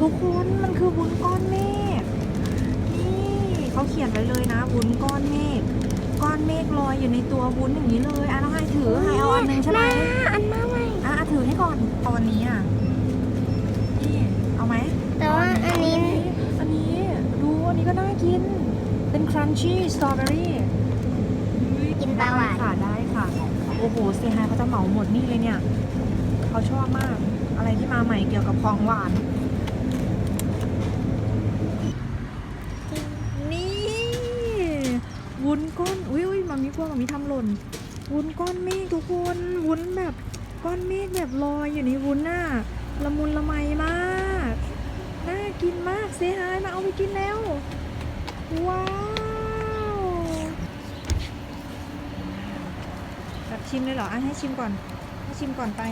ทุกคนมันคือวุ้นก้อนเมฆนี่เขาเขียนไว้เลยนะวุ้นก้อนเมฆก้อนเมฆลอยอยู่ในตัววุ้นอย่างนี้เลยอะน้องไฮถือไฮเอาอันหนึงใช่ไหมอันมาใหม่อะถือให้ก่อนเอาอันนี้อะนี่เอาไหมแต่ว่าอันนี้อันนี้ดูอันนี้ก็น่ากิน เป็นครันชี่สตรอเบอรี่กินปลาหวานค่ะได้ค่ะ โอ้โหเซฮายเขาจะเหมาหมดนี่เลยเนี่ย เขาชอบมาก อะไรที่มาใหม่เกี่ยวกับของหวานนี่ วุ้นก้อน อุ้ยอุ้ยมามีกลัวมามีทำหล่น วุ้นก้อนเมฆทุกคน วุ้นแบบก้อนเมฆแบบลอยอยู่ในวุ้นน่ะละมุนละไมมาก น่ากินมากเซฮายมาเอาไปกินแล้ว ว้าวแบบชิมเลยเหรออะให้ชิมก่อน ให้ชิมก่อนไป